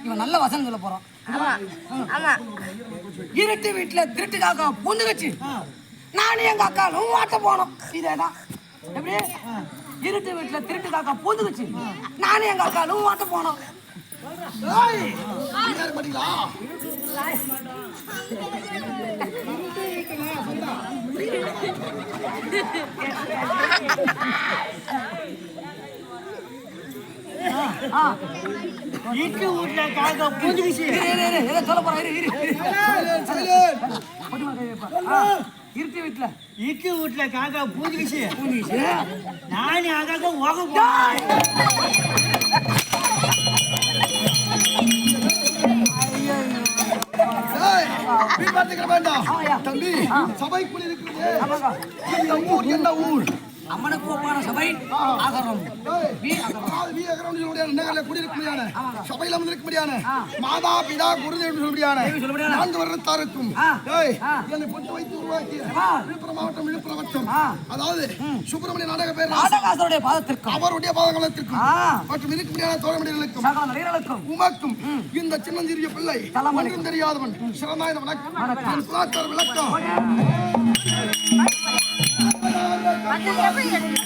இவன் நல்ல வசனம் சொல்ல போறான் இருட்டு வீட்டுல திருட்டு காக்கா பூந்துக்குச்சு நானும் எங்க அக்காலும் வாட்ட போனோம். இதேதான். எப்படி? இருட்டு வீட்டுல திருட்டு காக்கா பூந்துக்குச்சு நானும் எங்க அக்காலும் வாட்ட போனோம். ஏய், வீட்டு வீட்டுல காக்கா ஏதோ சொல்ல போறேன் இருட்டு வீட்டுல. வீட்டு வீட்டுல காக்கா பூந்துக்குச்சு பூந்துக்குச்சு நானே அக்காக்க ஓக ஆமாய்யா. தம்பி சபைக்குள் இருக்கிறது. என்ன ஊர்? அம்மனுக்கு ஒப்பான சபை ஆகரம் ஏய், வி ஆகரம் அதாவது வீர கிரௌண்டினுடைய நகரில் குடியிருக்க முடியான ஆமாங்க. சபையில் அமர்ந்திருக்க முடியான ஆ. மாதா பிதா குருதேவன் சொல்ல முடியான தேவி சொல்ல முடியான. நான்கு வருடத்தாருக்கும். என்னை பொட்டு வைத்து உருவாக்கிய. விழுப்புரம் மாவட்டம் விழுப்புரம் வட்டம். அதாவது சுப்பிரமணிய நாடக பேர் நாடகாசருடைய பாதத்திற்கும். அவருடைய மற்றும் இருக்க முடியாத தோழமணிகளுக்கும் உமக்கும் இந்த சின்னஞ்சிறிய பிள்ளை. ஒன்றும் தெரியாதவன். சிறந்தாய் வணக்கம். என் கலாச்சார விளக்கம்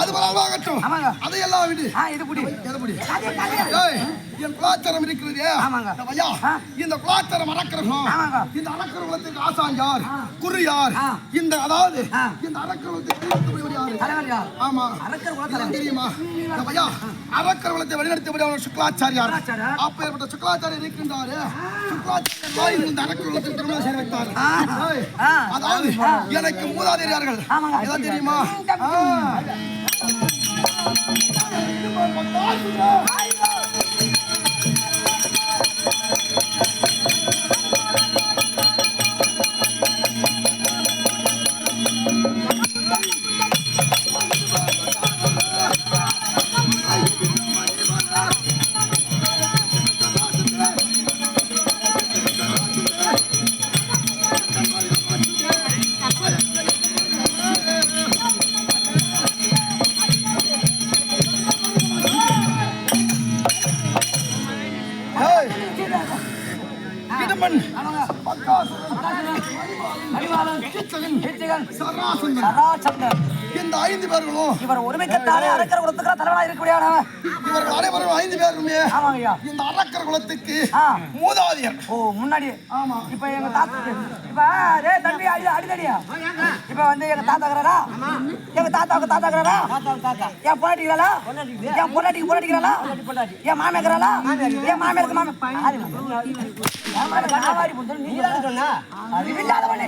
அது பரவாகட்டும். ஆமாங்க. அதையெல்லாம் விடு. என் கலாச்சாரம் இருக்கிறதே. இந்த கலாச்சாரம் அறக்கிறோம் ஆமாங்க. இந்த அறக்கிறவங்களுக்கு ஆசான் யார்? குரு யார். இந்த அதாவது. இந்த அறக்கிறவங்களுக்கு ஆமா. தெரியுமா? அறக்கிறவளத்தை வழிநடத்தக்கூடியவர் சுக்லாச்சாரியார். சுக்லாச்சாரியார். அப்பேற்பட்ட சுக்லாச்சாரியர் இருக்கின்றாரு. சுக்லாச்சாரியர் வாயில் திருமணம் செய்து அதாவது எனக்கு மூதாதையார்கள் ஆமாங்க. தெரியுமா சராசந்தன். இந்த ஐந்து பேர்களும் இவர் ஒருமைக்கத்தாலே அரக்கர் குலத்துக்கு தலைவனா இருக்க முடியாதவன் இவர்கள் அனைவரும் ஐந்து பேருமே ஆமாங்க ஐயா இந்த அரக்கர் குலத்துக்கு. மூதாதையர். ஓ முன்னாடி. ஆமா. இப்ப எங்க தாத்தா இப்ப டேய் தம்பி அடி அடிதடியா இப்ப வந்து எங்க தாத்தா இருக்கிறாரா? எங்க தாத்தாவுக்கு தாத்தா இருக்கிறாரா? என் பொண்டாட்டிக்கிறாளா என் பொண்டாட்டிக்கு பொண்டாட்டிக்கிறாளா என் மாமியா இருக்கிறாளா? என் அது இல்லாதவனே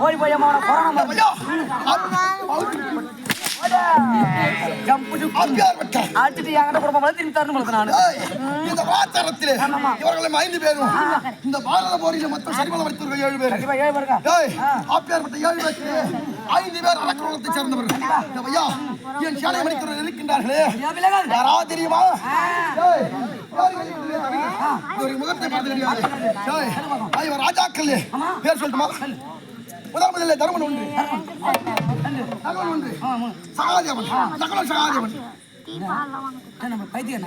ஓடி போய் அம்மா கொரோனா இந்த கலாச்சாரத்திலே இவர்களும் ஐந்து பேரும் இந்த பாரத போரில் மொத்தம் சரிமல வைத்தவர்கள் ஏழு பேர் ஆப்பியார்பட்ட ஏழு பேருக்கு ஐந்து பேர் அரக்கரோகத்தை சேர்ந்தவர்கள் ஐயா என் சேலை மணிக்கிறவர் இருக்கின்றார்களே தெரியுமா ஏய், முகத்தை பார்த்து தெரியாது ராஜாக்கள் பேர் சொல்லட்டுமா முதல் முதல்ல தருமன் ஒன்று ஒன்று சகாதேவன் நகவன் சகாதேவன் நம்ம பைத்தியம்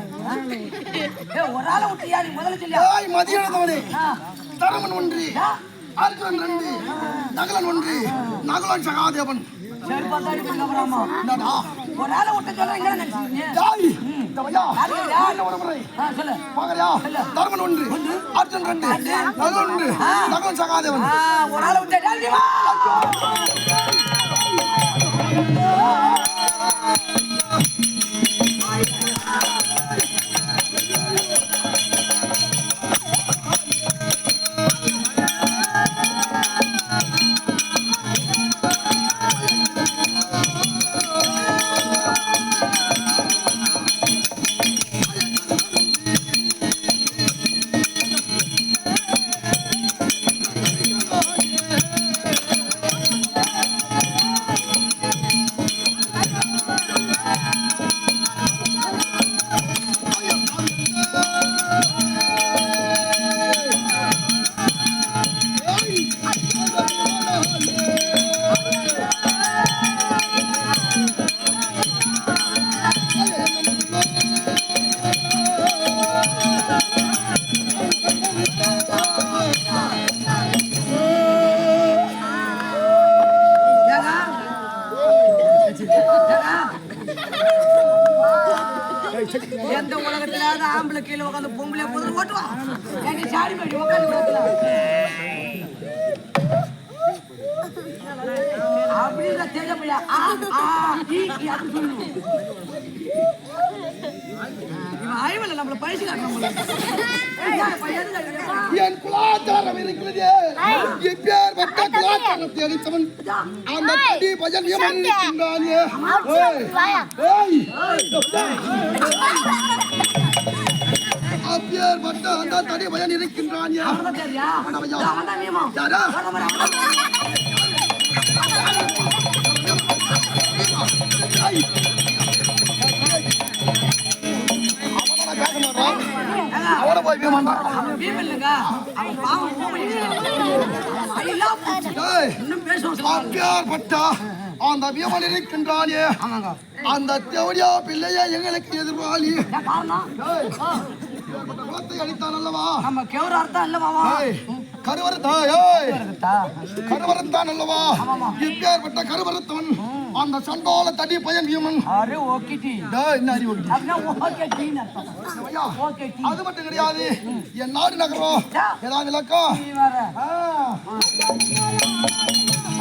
ஒரு ஆளை விட்டு யாரு முதல்ல சொல்லியா ஏய் மதியானவனே ஒன்று அர்ஜுனன் ரெண்டு நகலன் ஒன்று நகலன் சகாதேவன் சரி ஒரு ஆளை விட்டு ஒன்று அர்ஜுன் ரெண்டு நகலன் ஒன்று நகலன் சகாதேவன் ஒரு ஆளை விட்டு Yeah. எந்த உலகத்திலாவது ஆம்பளை கீழே உட்காந்து பொம்பளை புதல் ஓட்டுவான் எங்க சாடி பண்ணி உட்காந்து அப்படின்னு தெரிஞ்ச பையா என் குலாச்சாரம் இருக்கிறது. எப்பேர் வட்ட குலாச்சாரத்தை அளித்தவன் அந்த தடி பஜன் இருக்கின்றானே வட்ட அந்த தடி பஜன் இருக்கின்றானே. யாரா? அவனை இன்னும் பேசுவான் சொல்லுவாங்க. அப்பேற்பட்ட அந்த வியமன் இருக்கின்றானே. அந்த தேவடியா பிள்ளையே எங்களுக்கு எதிர்வாளி குலத்தை அளித்தான் அல்லவா? நம்ம கேவர அர்த்தம் இல்ல மாமா ஏய், கருவறுத்தா ஏய் இருக்குதா? கருவறுத்தான் அல்லவா? இப்பேற்பட்ட கருவறுத்தவன்? அந்த சண்டோல தடி பையன் வியமன் அரே ஓகே டி டேய், என்ன? அப்படின்னா ஓகே டீன்னு அர்த்தம் ஐயா, ஓகே டி அது மட்டும் கிடையாது என் நாடு நகரம் ஏதாவது விளக்கம் நீ வேற ஆ.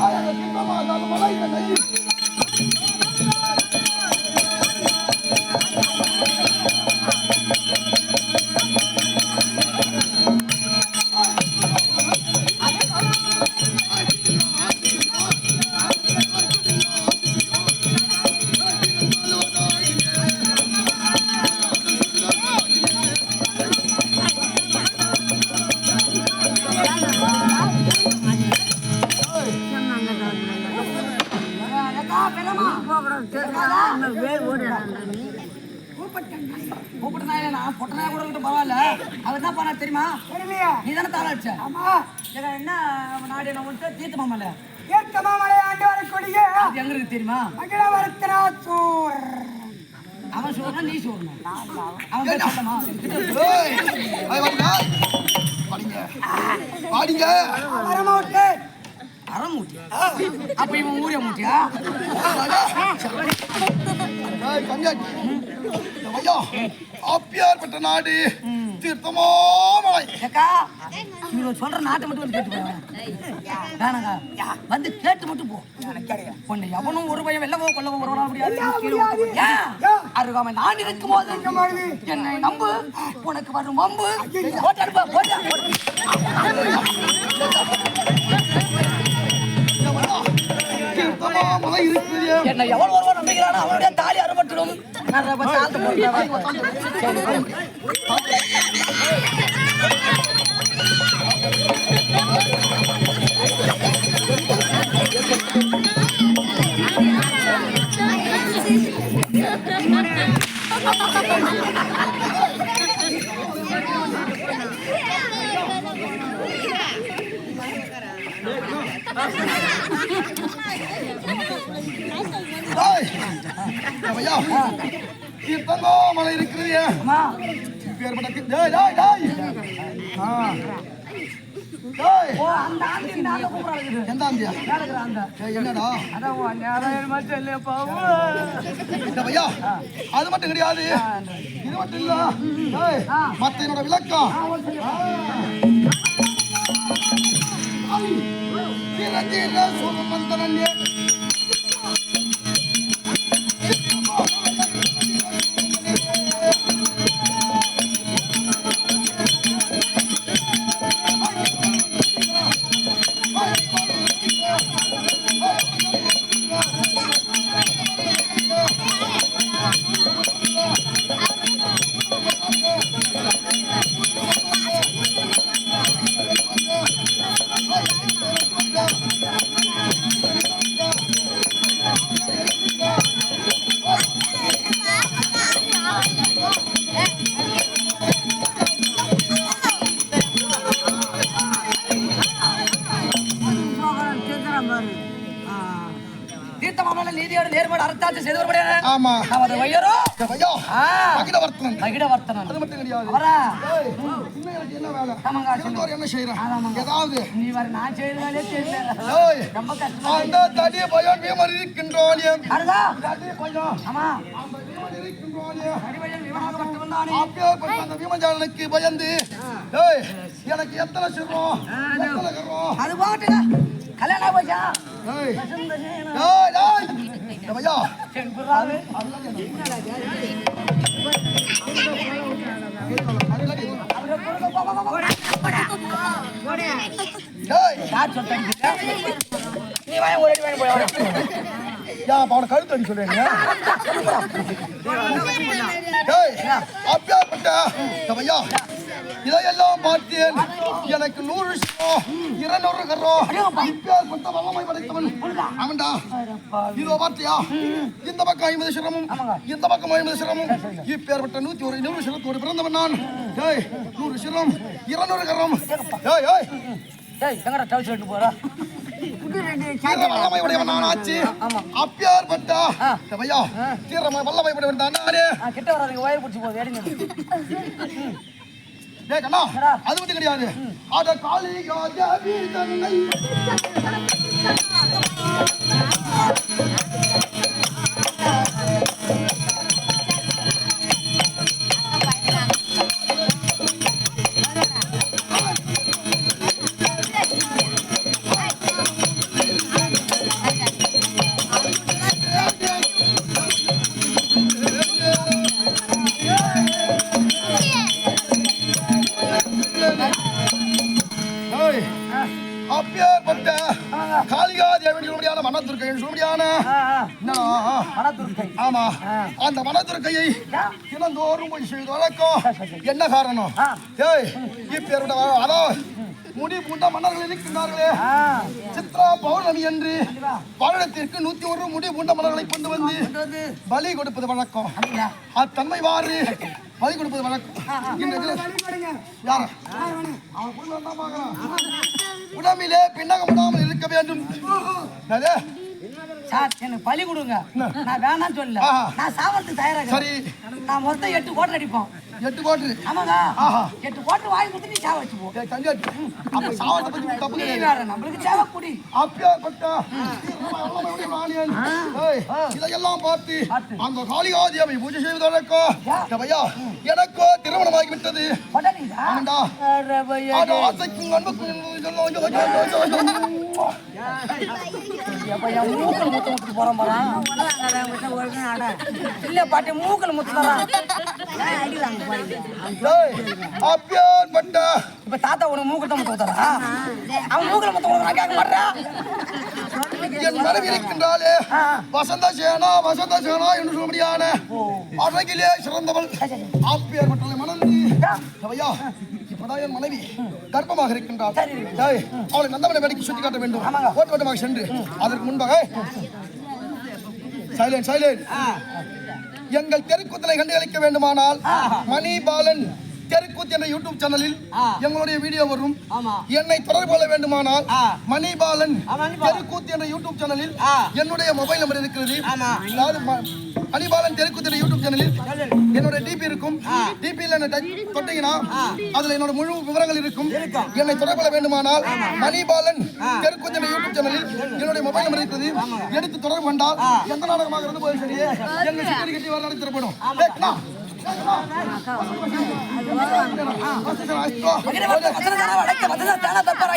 அழகு தெரியுமா நீ தானே தாள என்ன நாடு என்ன தீர்த்த மாமல ஏற்கமாமலை ஆண்டு வரக்கூடிய அது எங்க இருக்கு தெரியுமா அகிலவர்த்தனாச்சூர் அவன் சொல்லணும் நீ சொல்லணும் அவன் சொல்லமா பாடிங்க. பாடிங்க. வரமாவட்டே அறமூட்டி அப்ப இவன் ஊரிய மூட்டியா ஏய், கன்னியாட்டி. ஐயா, ஆப்பியார்பட்ட நாடு தீர்த்தமோ மலை. ஏக்கா சொல்ற நாட்டை மட்டும் வந்து கேட்டு போவேன் வந்து கேட்டு மட்டும் போ. உன்னை எவனும் ஒரு பையன் வெள்ளவோ கொல்லவோ வருவா முடியாது. ஏன்? அருகாமை நான் இருக்கும் போது என்னை நம்பு. உனக்கு வரும் வம்பு. போட்டு போட்டு என்ன எவன் ஒருவன் நம்பிக்கிறானோ அவனுடைய தாலி அறுபட்டுடும் Ha ha ha! ஐயா தீர்த்தங்கோமலை இருக்கிறது அது மட்டும் கிடையாது. இது மட்டும் இல்ல. மத்த என்னோட விளக்கம். சோமந்தனே ஆ. மகிழவர்த்தனன். மகிடவர்த்தனன் அது மட்டும் கிடையாது அவரா? இன்னும் எனக்கு என்ன வேலை? ஆமாங்க இருந்தவர் என்ன செய்யறான். ஏதாவது. நீ வர நான் செய்யறதாலே தெரியல டேய், ரொம்ப கஷ்டமா அந்த தடி பயம் வீமர் இருக்கின்றானே அருகா தடி பயம் ஆமா. அந்த வீமன் இருக்கின்றானே அடிவழியில் விமானப்பட்டு வந்தானே. அப்பேற்பட்ட அந்த விமஞ்சாலனுக்கு பயந்து டேய், எனக்கு எத்தனை சிரம் எத்தனை கரம் அது போகட்டுங்க. கல்யாணம் போச்சா? டேய். டேய், டேய். இந்த பையா, செங்குறாவே. அவரை பொறுக்க போ, போ, போ, போ. டேய், யார் சொல்லிட்டாங்க? நீ வாய ஒரு அடி வாங்கி போய் அவரை. யா, அப்ப அவனை கழுத்து அடி சொல்றீங்க டேய், அப்பேற்பட்ட இந்த பையா, இதையெல்லாம் பார்த்தேன். எனக்கு நூறு இருநூறு கரம் இப்பேற்பட்ட வல்லமை படைத்தவன். அவன்டா இதோ பார்த்தியா? இந்த பக்கம் ஐம்பது சிரமும் இந்த பக்கம் ஐம்பது சிரமும். இப்பேற்பட்ட நூத்தி ஒரு நூறு சிரத்தோடு பிறந்தவன் நான். டேய் நூறு சிரம் இருநூறு கரம். டேய் ஏய். டேய், எங்கடா டவுஸ் எடுத்து போறா? அப்பேற்பட்ட வல்லமை தான் கிட்ட வராதுங்க ஒயர் பிடிச்சி போகுது எடுங்க டேய் கண்ணா அது மட்டும் கிடையாது அட காளிகா தேவி தன்னை அந்த மனத்துர்க்கையை தினந்தோறும் போய் செய்து வழக்கம் என்ன காரணம். ஏய் இப்பேற்பட்ட அதோ முடி பூண்ட மன்னர்கள் இருக்கின்றார்களே சித்ரா பௌர்ணமி என்று வருடத்திற்கு நூத்தி ஒரு முடி பூண்ட மன்னர்களை கொண்டு வந்து பலி கொடுப்பது வழக்கம்? அத்தன்மை வாரு பலி கொடுப்பது வழக்கம். உடம்பிலே பின்னகம் விடாமல் இருக்க வேண்டும்? சார், எனக்கு பலி கொடுங்க. நான் வேணாம்னு சொல்லல. நான் சாவறதுக்கு தயாராக சரி. நான் மொத்தம் எட்டு கோட்டை அடிப்போம். எட்டு கோட்டு. ஆமாங்க. எட்டு கோட்டை வாங்கி கொடுத்து நீ சாவ வச்சு போ ஏய், தஞ்சாவூர். அப்ப சாவத்தை பத்தி தப்பு நீ கிடையாது. வேற நம்மளுக்கு தேவை குடி ராணியன். ஏய், இதையெல்லாம் பார்த்து அந்த காளிகாதேவி பூஜை செய்வது வழக்கம். இந்த பையா, எனக்கோ திருமணமாகி விட்டது. கொண்டாடிங்களா ஆமாண்டா. அட பையா, அது ஆசைக்கும் அன்புக்கும் மூக்கல் முத்து முத்து போறான் போறான் இல்ல பாட்டி மூக்கல் முத்து தரான் இப்ப தாத்தா உனக்கு மூக்கல் தான் முத்து தரா அவன் மூக்கல் முத்து உனக்கு நான் கேட்க மாட்டேன் என் மனைவி இருக்கின்றாளே வசந்த சேனா வசந்த சேனா என்று சொல்லும்படியான அழகிலே சிறந்தவள் அப்பேற்பட்டவளை மணந்து என் மனைவி கர்ப்பமாக இருக்கின்றாள். ஏய், அவளை நந்தவனை வேடிக்கை சுட்டி காட்ட வேண்டும். ஓட்டு ஓட்டமாக சென்று. அதற்கு முன்பாக சைலண்ட் சைலண்ட் எங்கள் தெருக்கூத்தலை கண்டுகளிக்க வேண்டுமானால் மணி பாலன் தெருக்கூத்து என்ற யூடியூப் சேனலில் எங்களுடைய வீடியோ வரும். என்னை தொடர்பு கொள்ள வேண்டுமானால் மணி பாலன் தெருக்கூத்து என்ற யூடியூப் சேனலில் என்னுடைய மொபைல் நம்பர் இருக்கிறது. மணிபாலன் தெருக்குத்திர யூடியூப் சேனலில் என்னோட டிபி இருக்கும் டிபியில் என்ன தொட்டீங்கன்னா அதுல என்னோட முழு விவரங்கள் இருக்கும் என்னை தொடர்பு வேண்டுமானால் மணிபாலன் தெருக்குத்திர யூடியூப் சேனலில் என்னுடைய மொபைல் நம்பர் இருக்கிறது எடுத்து தொடர்பு கொண்டால் எந்த நாடகமாக இருந்து போய் சரி எங்க சிக்கரி கட்டி வர நடத்தி தரப்படும் கேட்கலா? கேட்கலா? வசதி சார், ஆயிரத்தி ரூபா. வசதி தானா, வடக்கு,